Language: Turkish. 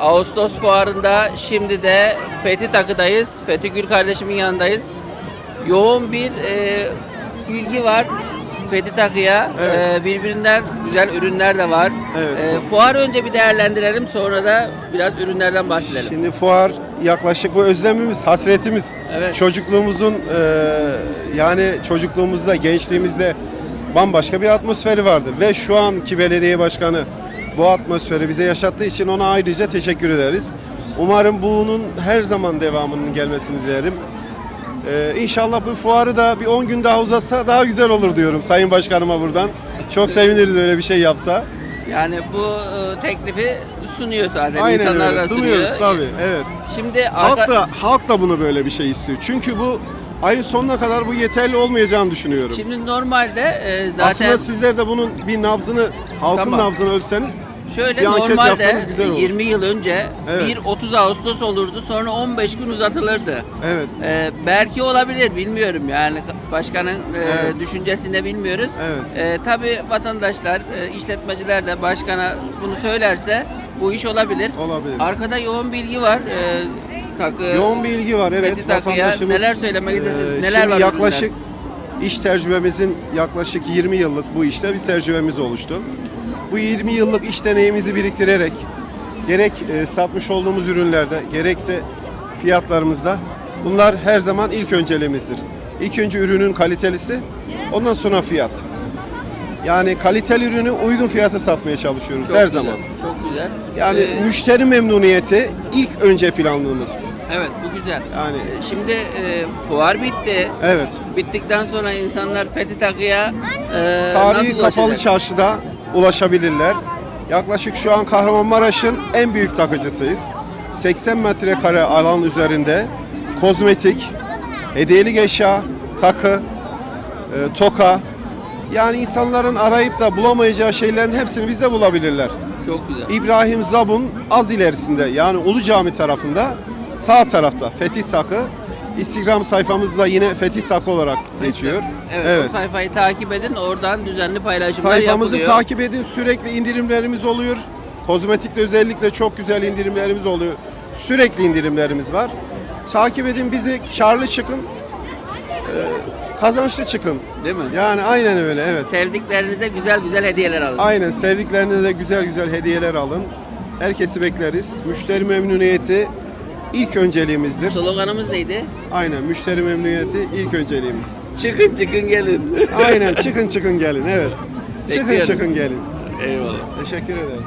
Ağustos fuarında şimdi de Fethi Takı'dayız. Fethi Gül kardeşimin yanındayız. Yoğun bir e, ilgi var Fethi Takı'ya. Evet. E, birbirinden güzel ürünler de var. Evet. E, fuarı önce bir değerlendirelim sonra da biraz ürünlerden bahsedelim. Şimdi fuar yaklaşık bu özlemimiz, hasretimiz. Evet. Çocukluğumuzun e, yani çocukluğumuzda, gençliğimizde bambaşka bir atmosferi vardı. Ve şu anki belediye başkanı bu atmosferi bize yaşattığı için ona ayrıca teşekkür ederiz. Umarım bunun her zaman devamının gelmesini dilerim. Ee, inşallah bu fuarı da bir 10 gün daha uzatsa daha güzel olur diyorum Sayın Başkanıma buradan. Çok seviniriz öyle bir şey yapsa. Yani bu e, teklifi sunuyor zaten. Aynen İnsanlar öyle. da Sunuyoruz sunuyor. tabii. Evet. Şimdi Halk arka- da halk da bunu böyle bir şey istiyor. Çünkü bu ayın sonuna kadar bu yeterli olmayacağını düşünüyorum. şimdi normalde e, zaten Aslında sizler de bunun bir nabzını, halkın Tamam. nabzını ölçseniz Şöyle Bir anket normalde yapsanız güzel olur. 20 yıl önce Evet. bir 30 Ağustos olurdu sonra 15 gün uzatılırdı. evet. Ee, belki olabilir bilmiyorum yani başkanın e, Evet. düşüncesini de bilmiyoruz. Evet. Ee, tabii vatandaşlar, e, işletmeciler de başkana bunu söylerse bu iş olabilir. Olabilir. Arkada yoğun bilgi var. Ee, takı, Yoğun bir ilgi var evet. Fethi Takı'ya Vatandaşımız, neler söylemek istersiniz? e, Neler şimdi var yaklaşık iş tecrübemizin yaklaşık 20 yıllık bu işte bir tecrübemiz oluştu. Bu 20 yıllık iş deneyimizi biriktirerek gerek e, satmış olduğumuz ürünlerde gerekse fiyatlarımızda bunlar her zaman ilk önceliğimizdir. İlk önce ürünün kalitelisi ondan sonra fiyat. Yani kaliteli ürünü uygun fiyata satmaya çalışıyoruz Çok her güzel, zaman. Çok güzel. Yani Ee, müşteri memnuniyeti ilk önce planlığımız. evet bu güzel. Yani Ee, Şimdi e, fuar bitti. evet. Bittikten sonra insanlar Fethi Takı'ya e, Tarihi nasıl kapalı çarşıda ulaşabilirler. Yaklaşık şu an Kahramanmaraş'ın en büyük takıcısıyız. 80 metrekare alan üzerinde kozmetik, hediyelik eşya, takı, e, toka yani insanların arayıp da bulamayacağı şeylerin hepsini bizde bulabilirler. Çok güzel. İbrahim Zabun az ilerisinde yani Ulu Cami tarafında sağ tarafta Fetih Takı. Instagram sayfamızda yine Fetih Takı olarak geçiyor. Evet, o sayfayı takip edin. Oradan düzenli paylaşımlar Sayfamızı yapılıyor. takip edin. Sürekli indirimlerimiz oluyor. Kozmetikte özellikle çok güzel indirimlerimiz oluyor. Sürekli indirimlerimiz var. Takip edin bizi. Karlı çıkın. Ee, kazançlı çıkın. Değil mi? Yani aynen öyle evet. Sevdiklerinize güzel güzel hediyeler alın. Aynen sevdiklerine de güzel güzel hediyeler alın. Herkesi bekleriz. Müşteri memnuniyeti ilk önceliğimizdir. Sloganımız neydi? Aynen müşteri memnuniyeti ilk önceliğimiz. Çıkın çıkın gelin. Aynen çıkın çıkın gelin evet. Çıkın Bekliyorum. çıkın gelin. Eyvallah. Teşekkür ederiz.